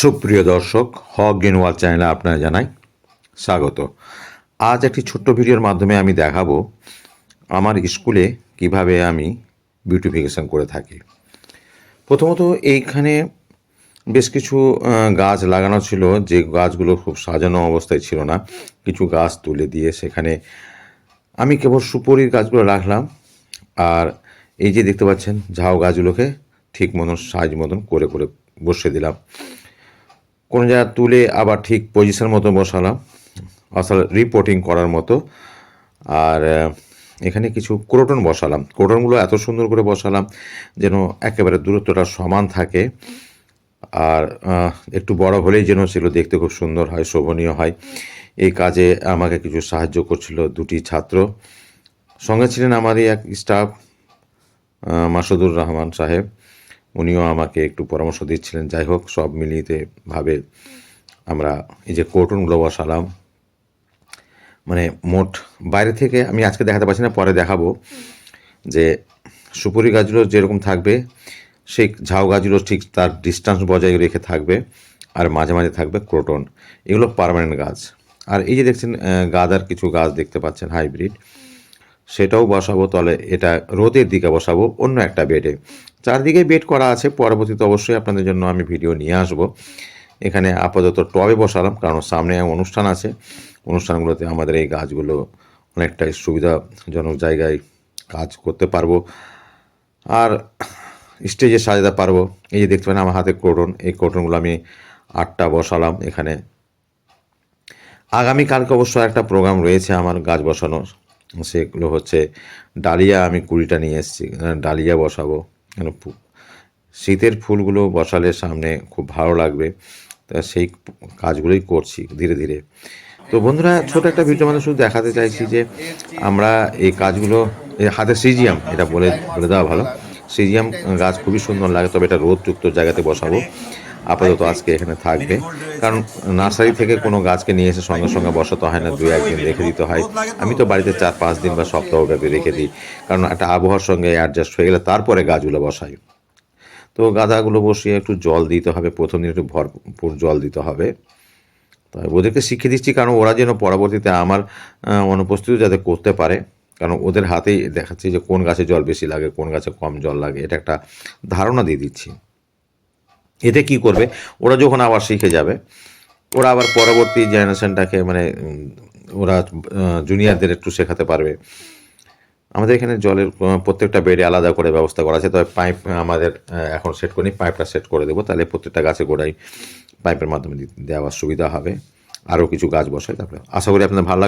সুপ্রিয় দর্শক হক গেনওয়াল চ্যানেলে আপনারা জানাই স্বাগত। আজ একটি ছোট্ট ভিডিওর মাধ্যমে আমি দেখাবো আমার স্কুলে কীভাবে আমি বিউটিফিকেশন করে থাকি। প্রথমত এইখানে বেশ কিছু গাছ লাগানো ছিল, যে গাছগুলো খুব সাজানো অবস্থায় ছিল না। কিছু গাছ তুলে দিয়ে সেখানে আমি কেবল সুপরির গাছগুলো রাখলাম। আর এই যে দেখতে পাচ্ছেন, ঝাউ গাছগুলোকে ঠিক মতন সাইজ মতন করে করে বসে দিলাম। কোনো জায়গা তুলে আবার ঠিক পজিশন মতো বসালাম। আসলে রিপোর্টিং করার মতো। আর এখানে কিছু ক্রোটন বসালাম। ক্রোটনগুলো এত সুন্দর করে বসালাম যেন একেবারে দূরত্বটা সমান থাকে। আর একটু বড় হলেই যেন সেগুলো দেখতে খুব সুন্দর হয়, শোভনীয় হয়। এই কাজে আমাকে কিছু সাহায্য করছিল দুটি ছাত্র। সঙ্গে ছিলেন আমারই এক স্টাফ মাসুদুর রহমান সাহেব। উনিও আমাকে একটু পরামর্শ দিচ্ছিলেন। যাই হোক, সব মিলিয়ে ভাবে আমরা এই যে কোটনগুলো বসালাম মানে মোট বাইরে থেকে আমি আজকে দেখাতে পারছি না, পরে দেখাবো যে সুপুরি গাছগুলো যেরকম থাকবে, সেই ঝাউ গাছগুলো ঠিক তার ডিস্টেন্স বজায় রেখে থাকবে আর মাঝে মাঝে থাকবে ক্রোটন। এগুলো পার্মানেন্ট গাছ। আর এই যে দেখছেন গাদার কিছু গাছ দেখতে পাচ্ছেন হাইব্রিড সেটাও বসাবো, তাহলে এটা রোদের দিকে বসাবো অন্য একটা বেডে। চারদিকে বেড করা আছে, পরবর্তীতে অবশ্যই আপনাদের জন্য আমি ভিডিও নিয়ে আসব। এখানে আপাতত টবে বসালাম, কারণ সামনে অনুষ্ঠান আছে। অনুষ্ঠানগুলোতে আমাদের এই গাছগুলো অনেকটাই সুবিধাজনক জায়গায় কাজ করতে পারব। আর স্টেজে সাজাতে পারব। এই যে দেখতে পারেন আমার হাতে কোটন এই কোটনগুলো আমি আটটা বসালাম এখানে। আগামীকালকে অবশ্য একটা প্রোগ্রাম রয়েছে আমার গাছ বসানোর। সেগুলো হচ্ছে ডালিয়া আমি কুড়িটা নিয়ে এসেছি ডালিয়া বসাবো শীতের ফুলগুলো বসালে সামনে খুব ভালো লাগবে। তা সেই কাজগুলোই করছি ধীরে ধীরে। তো বন্ধুরা ছোট একটা ভিডিও মানে শুধু দেখাতে চাইছি যে আমরা এই কাজগুলো এই হাতে সিজিয়াম এটা বলে বলে দেওয়া ভালো। সিজিয়াম গাছ খুবই সুন্দর লাগে তবে এটা রোদযুক্ত জায়গাতে বসাবো। আপাতত আজকে এখানে থাকবে। কারণ নার্সারি থেকে কোনো গাছকে নিয়ে এসে সঙ্গে সঙ্গে বসাতে হয় না দুই একদিন রেখে দিতে হয়। আমি তো বাড়িতে চার পাঁচ দিন বা সপ্তাহব্যাপী রেখে দিই। কারণ একটা আবহাওয়ার সঙ্গে অ্যাডজাস্ট হয়ে গেলে তারপরে গাছগুলো বসাই। তো গাঁদাগুলো বসিয়ে একটু জল দিতে হবে প্রথম দিন একটু ভরপুর জল দিতে হবে। তাই ওদেরকে শিখিয়ে দিচ্ছি কারণ ওরা যেন পরবর্তীতে আমার আহ, অনুপস্থিতিও যাতে করতে পারে। কারণ ওদের হাতেই দেখাচ্ছি যে কোন গাছে জল বেশি লাগে কোন গাছে কম জল লাগে। এটা একটা ধারণা দিয়ে দিচ্ছি। এতে কি করবে? ওরা যখন আবার শিখে যাবে, ওরা আবার পরবর্তী জেনারেশনটাকে মানে ওরা জুনিয়রদের একটু শেখাতে পারবে। আমাদের এখানে জলের প্রত্যেকটা বেডে আলাদা করে ব্যবস্থা করা আছে। তবে পাইপ আমাদের এখন সেট করিনি, পাইপটা সেট করে দেবো। তাহলে প্রত্যেকটা গাছে গোড়ায় পাইপের মাধ্যমে দেওয়ার সুবিধা হবে। আরও কিছু গাছ বসাই, তারপরে আশা করি আপনার ভালো